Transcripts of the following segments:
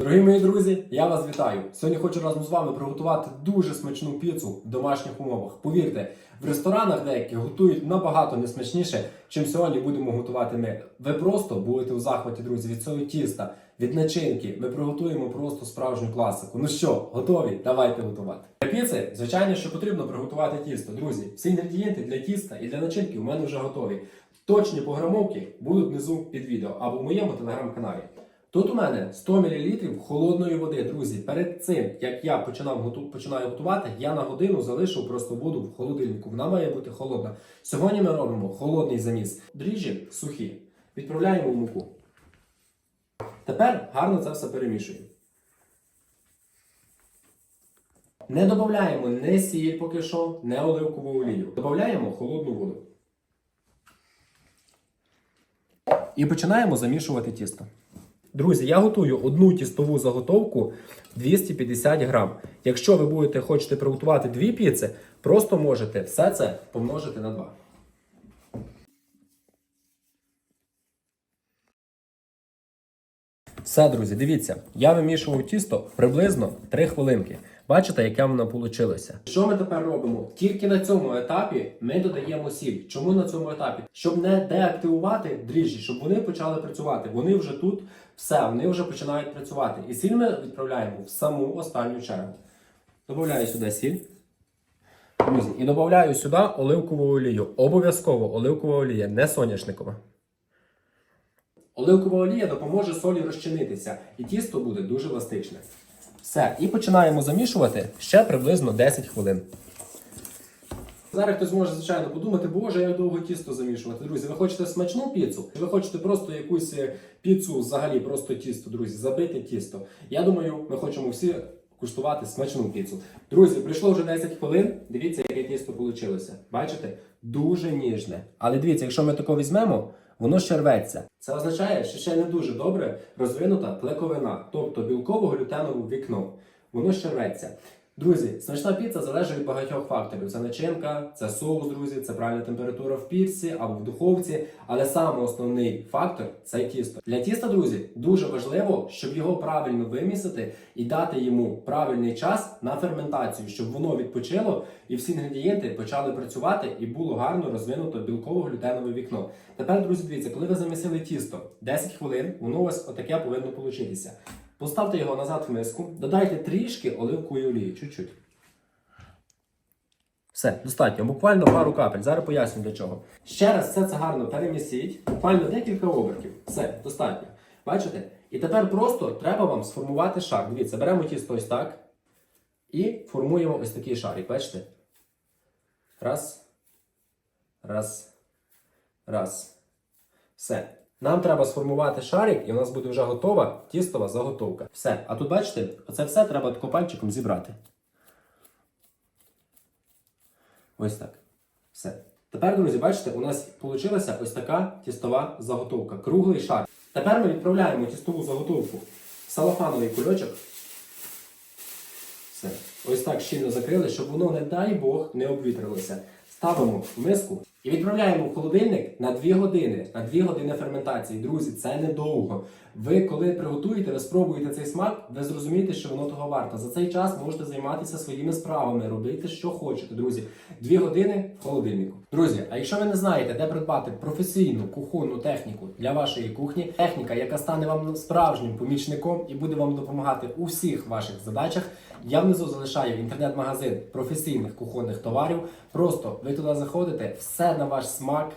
Дорогі мої друзі, я вас вітаю. Сьогодні хочу разом з вами приготувати дуже смачну піцу в домашніх умовах. Повірте, в ресторанах деякі готують набагато несмачніше, чим сьогодні будемо готувати ми. Ви просто будете у захваті, друзі, від цього тіста, від начинки. Ми приготуємо просто справжню класику. Ну що, готові? Давайте готувати. Для піци, звичайно, що потрібно приготувати тісто. Друзі, всі інгредієнти для тіста і для начинки у мене вже готові. Точні пограмовки будуть внизу під відео або в моєму телеграм-каналі. Тут у мене 100 мл холодної води, друзі. Перед цим, як я починав починаю готувати, я на годину залишив просто воду в холодильнику. Вона має бути холодна. Сьогодні ми робимо холодний заміс. Дріжджі сухі. Відправляємо в муку. Тепер гарно це все перемішуємо. Не додаємо не сіль поки що, не оливкову олію. Додаємо холодну воду. І починаємо замішувати тісто. Друзі, я готую одну тістову заготовку 250 грам. Якщо ви будете хочете приготувати дві піци, просто можете все це помножити на 2. Все, друзі, дивіться, я вимішував тісто приблизно 3 хвилинки. Бачите, яке воно вийшло. Що ми тепер робимо? Тільки на цьому етапі ми додаємо сіль. Чому на цьому етапі? Щоб не деактивувати дріжджі, щоб вони почали працювати. Вони вже тут, все, вони вже починають працювати. І сіль ми відправляємо в саму останню чергу. Добавляю сюди сіль. Друзі, і додаю сюди оливкову олію. Обов'язково оливкова олія, не соняшникова. Оливкова олія допоможе солі розчинитися, і тісто буде дуже еластичне. Все, і починаємо замішувати ще приблизно 10 хвилин. Зараз хтось може, звичайно, подумати, боже, як довго тісто замішувати. Друзі, ви хочете смачну піцу? Чи ви хочете просто якусь е, піцу взагалі, просто тісто, друзі, забите тісто. Я думаю, ми хочемо всі куштувати смачну піцу. Друзі, прийшло вже 10 хвилин. Дивіться, яке тісто вийшло. Бачите? Дуже ніжне. Але дивіться, якщо ми тако візьмемо, воно ще рветься. Це означає, що ще не дуже добре розвинута клековина, тобто білково-глютенове вікно. Воно ще рветься. Друзі, смачна піца залежить від багатьох факторів. Це начинка, це соус, друзі, це правильна температура в пірсі або в духовці. Але саме основний фактор це тісто. Для тіста, друзі, дуже важливо, щоб його правильно вимісити і дати йому правильний час на ферментацію, щоб воно відпочило і всі інгредієнти почали працювати і було гарно розвинуто білково-глютенове вікно. Тепер, друзі, дивіться, коли ви замісили тісто 10 хвилин, воно у вас отаке повинно получитися. Поставте його назад в миску, додайте трішки оливкової олії, чуть-чуть. Все, достатньо. Буквально пару капель. Зараз поясню для чого. Ще раз все це гарно перемісіть. Буквально декілька обертів. Все, достатньо. Бачите? І тепер просто треба вам сформувати шар. Дивіться, беремо тісто ось так. І формуємо ось такий шарик. Бачите? Раз. Раз. Раз. Все. Нам треба сформувати шарик, і у нас буде вже готова тістова заготовка. Все. А тут бачите, оце все треба тако пальчиком зібрати. Ось так. Все. Тепер, друзі, бачите, у нас вийшла ось така тістова заготовка. Круглий шар. Тепер ми відправляємо тістову заготовку в салофановий кульочок. Все. Ось так щільно закрили, щоб воно, не дай Бог, не обвітрилося. Ставимо в миску і відправляємо в холодильник на 2 години. На 2 години ферментації. Друзі, це недовго. Ви коли приготуєте, ви спробуєте цей смак, ви зрозумієте, що воно того варто. За цей час можете займатися своїми справами, робити, що хочете, друзі. 2 години в холодильнику. Друзі, а якщо ви не знаєте, де придбати професійну кухонну техніку для вашої кухні, техніка, яка стане вам справжнім помічником і буде вам допомагати у всіх ваших задачах, я внизу залишаю інтернет-магазин професійних кухонних товарів. Просто ви туди заходите, все на ваш смак.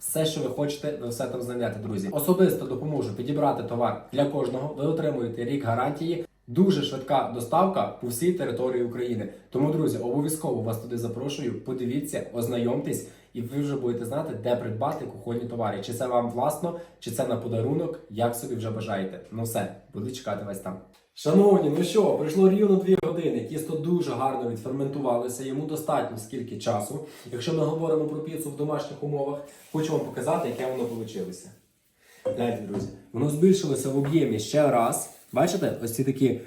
Все, що ви хочете, ви все там знайдете, друзі. Особисто допоможу підібрати товар для кожного. Ви отримуєте рік гарантії. Дуже швидка доставка по всій території України. Тому, друзі, обов'язково вас туди запрошую. Подивіться, ознайомтесь, і ви вже будете знати, де придбати кухонні товари. Чи це вам власно, чи це на подарунок, як собі вже бажаєте. Ну все, буду чекати вас там. Шановні, ну що, пройшло рівно 2 години. Тісто дуже гарно відферментувалося, йому достатньо скільки часу. Якщо ми говоримо про піцу в домашніх умовах, хочу вам показати, яке воно вийшло. Гляньте, друзі, воно збільшилося в об'ємі ще раз. Бачите, ось ці такі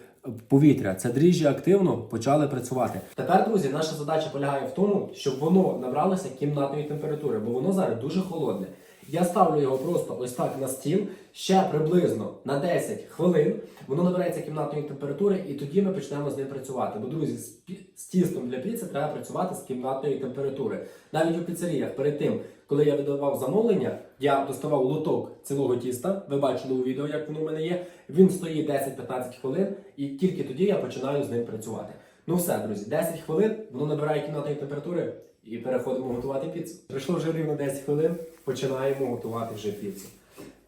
повітря, це дріжджі активно почали працювати. Тепер, друзі, наша задача полягає в тому, щоб воно набралося кімнатної температури, бо воно зараз дуже холодне. Я ставлю його просто ось так на стіл, ще приблизно на 10 хвилин. Воно набирається кімнатної температури, і тоді ми почнемо з ним працювати. Бо, друзі, з, з тістом для піци треба працювати з кімнатної температури. Навіть у піцеріях перед тим, коли я видавав замовлення, я доставав лоток цілого тіста. Ви бачили у відео, як воно в мене є. Він стоїть 10-15 хвилин, і тільки тоді я починаю з ним працювати. Ну все, друзі, 10 хвилин, воно набирає кімнатної температури і переходимо готувати піцу. Пройшло вже рівно 10 хвилин, починаємо готувати вже піцу.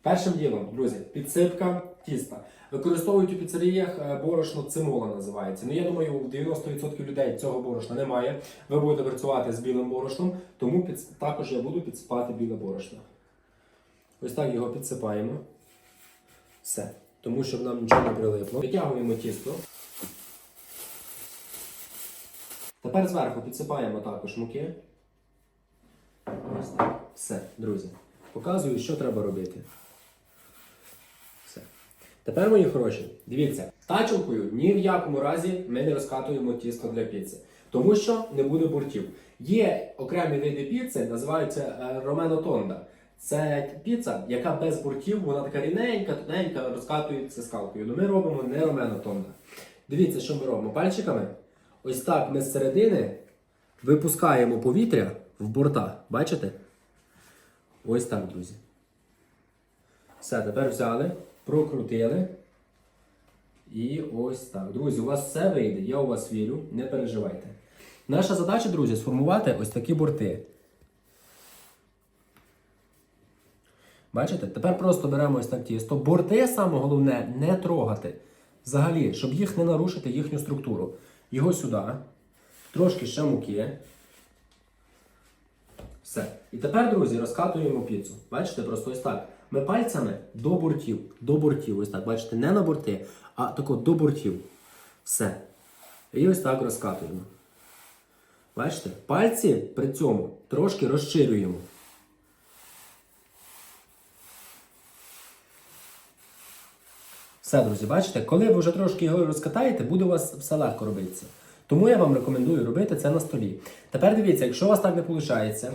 Першим ділом, друзі, підсипка тіста. Використовують у піцеріях е, борошно цимола називається. Ну я думаю, у 90% людей цього борошна немає. Ви будете працювати з білим борошном, тому підс- також я буду підсипати біле борошно. Ось так його підсипаємо. Все. Тому щоб нам нічого не прилипло. Витягуємо тісто. Тепер зверху підсипаємо також муки. Ось так. Все, друзі. Показую, що треба робити. Все. Тепер, мої хороші, дивіться, тачелкою ні в якому разі ми не розкатуємо тісто для піци, тому що не буде бортів. Є окремі види піци, називаються ромено тонда. Це піца, яка без бортів, вона така рівненька, тоненька, розкатується скалкою. Ну ми робимо не ромено тонда. Дивіться, що ми робимо пальчиками. Ось так ми з середини випускаємо повітря в борта. Бачите? Ось так, друзі. Все, тепер взяли, прокрутили. І ось так. Друзі, у вас все вийде, я у вас вірю, не переживайте. Наша задача, друзі, сформувати ось такі борти. Бачите? Тепер просто беремо ось так тісто. Борти, саме головне, не трогати. Взагалі, щоб їх не нарушити їхню структуру. Його сюди. Трошки ще муки. Все. І тепер, друзі, розкатуємо піцу. Бачите, просто ось так. Ми пальцями до бортів. До бортів. Ось так. Бачите, не на борти, а тако до бортів. Все. І ось так розкатуємо. Бачите? Пальці при цьому трошки розширюємо. Все, друзі, бачите, коли ви вже трошки його розкатаєте, буде у вас все легко робитися. Тому я вам рекомендую робити це на столі. Тепер дивіться, якщо у вас так не виходить,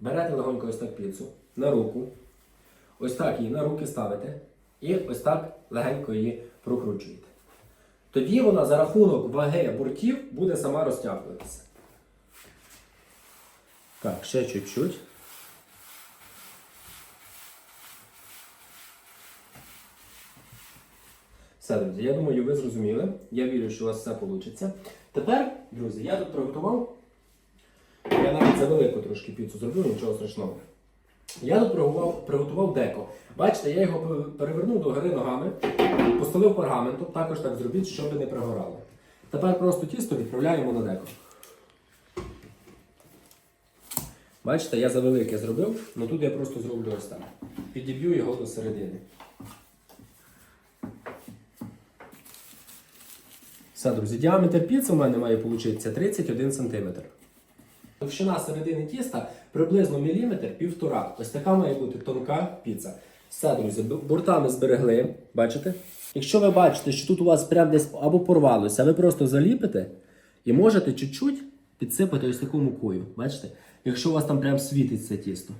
берете легонько ось так піцу на руку, ось так її на руки ставите і ось так легенько її прокручуєте. Тоді вона за рахунок ваги бортів буде сама розтягуватися. Так, ще чуть-чуть. Все, друзі, я думаю, ви зрозуміли. Я вірю, що у вас все вийде. Тепер, друзі, я тут приготував. Я навіть за велику трошки піцу зробив, нічого страшного. Я тут приготував, приготував деко. Бачите, я його перевернув до гори ногами, постелив пергаментом, також так зробіть, щоб не пригорало. Тепер просто тісто відправляємо на деко. Бачите, я за велике зробив, але тут я просто зроблю ось так. Підіб'ю його до середини. Все, друзі, діаметр піци у мене має вийти 31 см. Товщина середини тіста приблизно міліметр півтора. Ось така має бути тонка піца. Все, друзі, бортами зберегли. Бачите? Якщо ви бачите, що тут у вас прям десь або порвалося, ви просто заліпите і можете чуть-чуть підсипати ось таку мукою. Бачите? Якщо у вас там прям світить це тісто.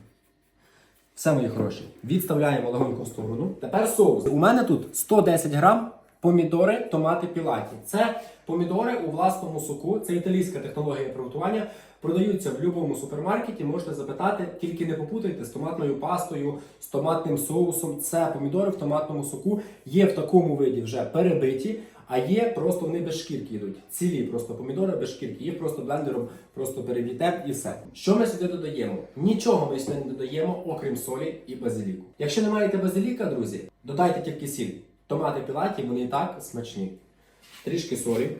Все, мої хороші. Відставляємо легонько в сторону. Тепер соус. У мене тут 110 грам помідори, томати пілаті. Це помідори у власному соку. Це італійська технологія приготування. Продаються в будь-якому супермаркеті. Можете запитати, тільки не попутайте з томатною пастою, з томатним соусом. Це помідори в томатному соку. Є в такому виді вже перебиті. А є просто вони без шкірки йдуть. Цілі просто помідори без шкірки. Їх просто блендером просто переб'єте і все. Що ми сюди додаємо? Нічого ми сюди не додаємо, окрім солі і базиліку. Якщо не маєте базиліка, друзі, додайте тільки сіль. Томати пілаті, вони і так смачні. Трішки солі,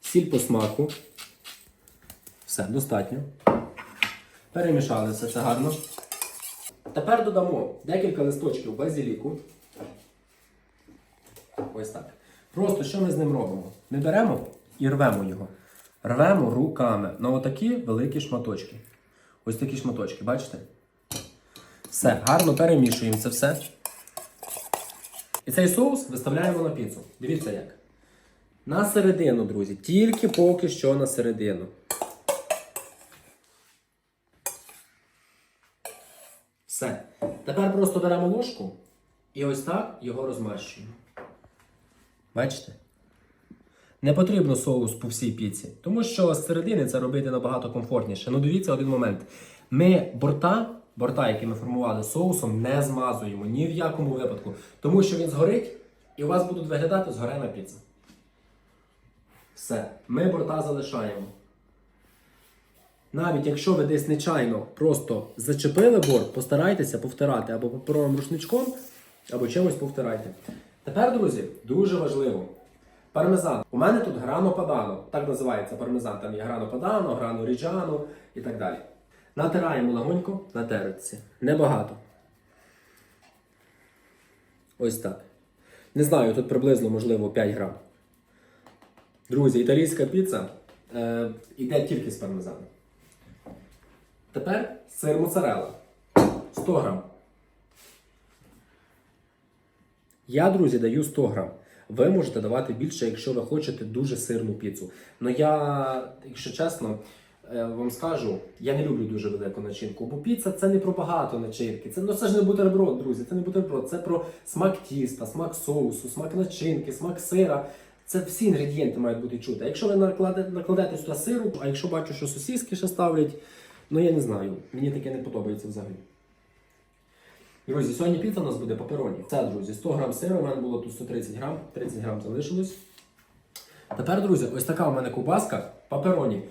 сіль по смаку. Все, достатньо. Перемішали все це гарно. Тепер додамо декілька листочків базиліку. Ось так. Просто що ми з ним робимо? Ми беремо і рвемо його. Рвемо руками на отакі великі шматочки. Ось такі шматочки, бачите? Все, гарно перемішуємо це все. І цей соус виставляємо на піцу. Дивіться як. На середину, друзі. Тільки поки що на середину. Все. Тепер просто беремо ложку і ось так його розмащуємо. Бачите? Не потрібно соус по всій піці, тому що з середини це робити набагато комфортніше. Ну дивіться один момент. Ми борта, борта, які ми формували соусом, не змазуємо ні в якому випадку, тому що він згорить і у вас будуть виглядати згорена піца. Все, ми борта залишаємо. Навіть якщо ви десь нечайно просто зачепили борт, постарайтеся повтирати або паперовим рушничком, або чимось повтирайте. Тепер, друзі, дуже важливо. Пармезан. У мене тут грано падано. Так називається пармезан. Там є грано падано, грано ріджано і так далі. Натираємо легонько на терці. Небагато. Ось так. Не знаю, тут приблизно, можливо, 5 грам. Друзі, італійська піца е, йде тільки з пармезаном. Тепер сир моцарелла. 100 грам. Я, друзі, даю 100 грам. Ви можете давати більше, якщо ви хочете дуже сирну піцу. Ну я, якщо чесно, е, вам скажу, я не люблю дуже велику начинку, бо піца це не про багато начинки. Це, ну, це ж не бутерброд, друзі, це не бутерброд, це про смак тіста, смак соусу, смак начинки, смак сира. Це всі інгредієнти мають бути чути. Якщо ви накладете, накладете сюди сиру, а якщо бачу, що сосиски ще ставлять, ну я не знаю, мені таке не подобається взагалі. Друзі, сьогодні піца у нас буде папероні. Це, друзі, 100 грам сиру, у мене було тут 130 грам, 30 грам залишилось. Тепер, друзі, ось така у мене ковбаска папероні.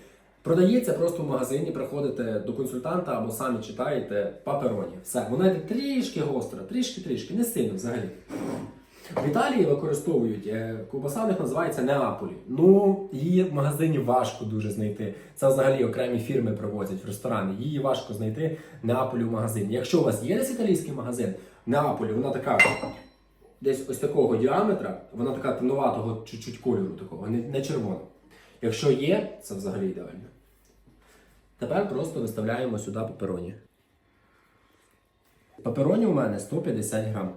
Продається просто в магазині, приходите до консультанта або самі читаєте папероні. Все, вона йде трішки гостра, трішки-трішки, не сильно взагалі. В Італії використовують е, ковбаса, в них називається Неаполі. Ну, її в магазині важко дуже знайти. Це взагалі окремі фірми привозять в ресторани. Її важко знайти Неаполі в магазині. Якщо у вас є десь італійський магазин, Неаполі, вона така десь ось такого діаметра, вона така темнуватого чуть-чуть кольору, такого, не, не червона. Якщо є, це взагалі ідеально. Тепер просто виставляємо сюди папероні. Папероні у мене 150 грам.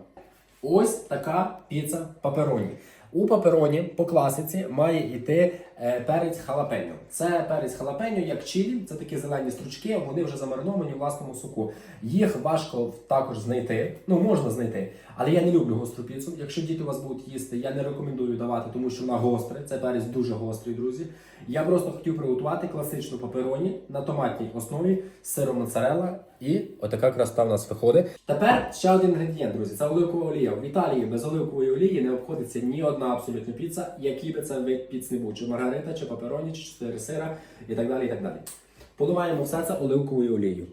Ось така піца папероні. У папероні по класиці має йти е, перець халапеньо. Це перець халапеньо, як чилі, це такі зелені стручки, вони вже замариновані в власному соку. Їх важко також знайти. Ну, можна знайти, але я не люблю гостру піцу. Якщо діти у вас будуть їсти, я не рекомендую давати, тому що вона гостра. Це перець дуже гострий, друзі. Я просто хотів приготувати класичну папероні на томатній основі з сиром моцарелла і отака краса в нас виходить. Тепер ще один інгредієнт, друзі. Це оливкова олія. В Італії без оливкової олії не обходиться ні одна абсолютно піца, який би це вид піц не був, чи маргарита, чи папероні, чи чотири сира і так далі. і так далі. Поливаємо все це оливковою олією.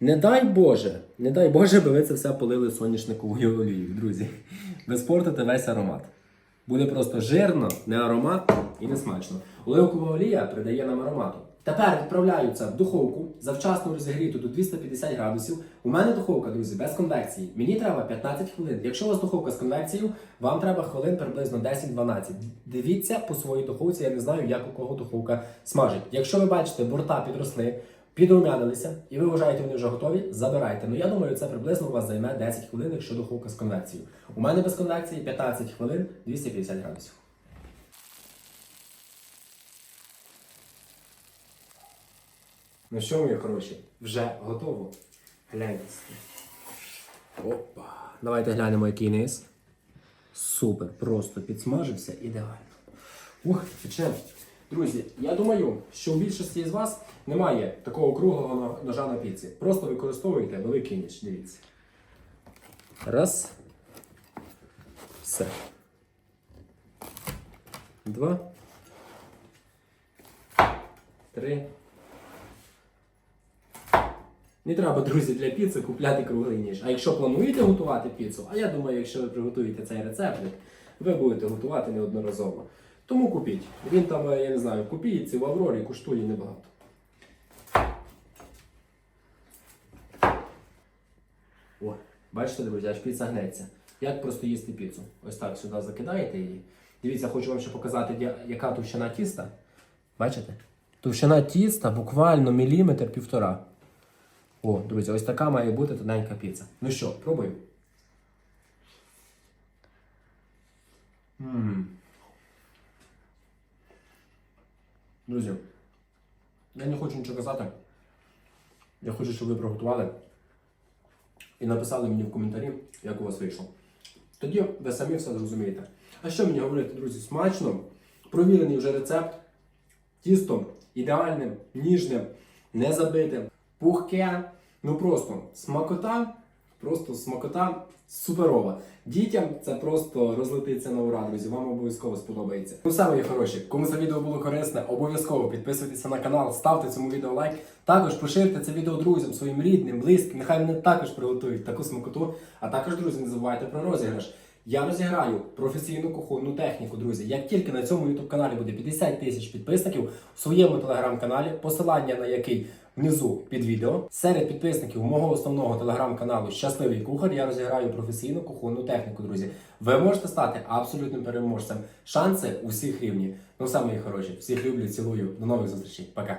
Не дай Боже, не дай Боже, би ви це все полили соняшниковою олією, друзі. Ви спортите весь аромат. Буде просто жирно, не аромат і не смачно. Оливкова олія придає нам аромату. Тепер відправляються в духовку завчасно розігріту до 250 градусів. У мене духовка, друзі, без конвекції. Мені треба 15 хвилин. Якщо у вас духовка з конвекцією, вам треба хвилин приблизно 10-12. Дивіться по своїй духовці, я не знаю, як у кого духовка смажить. Якщо ви бачите, борта підросли, підрумянилися, і ви вважаєте, вони вже готові, забирайте. Ну я думаю, це приблизно у вас займе 10 хвилин, якщо духовка з конвекцією. У мене без конвекції 15 хвилин 250 градусів. Ну що, мої хороші, вже готово. Гляньте. Опа. Давайте глянемо, який низ. Супер, просто підсмажився ідеально. Ух, пече. Друзі, я думаю, що у більшості з вас немає такого круглого ножа на піці. Просто використовуйте великий ніж. Дивіться. Раз. Все. Два. Три. Не треба, друзі, для піци купляти круглий ніж. А якщо плануєте готувати піцу, а я думаю, якщо ви приготуєте цей рецепт, ви будете готувати неодноразово. Тому купіть. Він там, е, я не знаю, в в Аврорі коштує небагато. О, бачите, друзі, аж піца гнеться. Як просто їсти піцу? Ось так сюди закидаєте її. Дивіться, хочу вам ще показати, яка товщина тіста. Бачите? Товщина тіста буквально міліметр півтора. О, друзі, ось така має бути тоненька піца. Ну що, пробуємо. Друзі, я не хочу нічого казати. Я хочу, щоб ви приготували. і написали мені в коментарі, як у вас вийшло. Тоді ви самі все зрозумієте. А що мені говорити, друзі? Смачно, провірений вже рецепт. Тісто ідеальне, ніжне, не забите, пухке. Ну просто смакота, просто смакота суперова. Дітям це просто розлетиться на ура, друзі. Вам обов'язково сподобається. Ну все, мої хороші, кому це відео було корисне, обов'язково підписуйтеся на канал, ставте цьому відео лайк. Також поширте це відео друзям, своїм рідним, близьким. Нехай вони також приготують таку смакоту. А також, друзі, не забувайте про розіграш. Я розіграю професійну кухонну техніку, друзі. Як тільки на цьому youtube каналі буде 50 тисяч підписників, в своєму телеграм-каналі, посилання на який внизу під відео, серед підписників мого основного телеграм-каналу Щасливий кухар я розіграю професійну кухонну техніку, друзі. Ви можете стати абсолютним переможцем. Шанси усіх рівні. Ну, саме хороші. Всіх люблю, цілую. До нових зустрічей. Пока.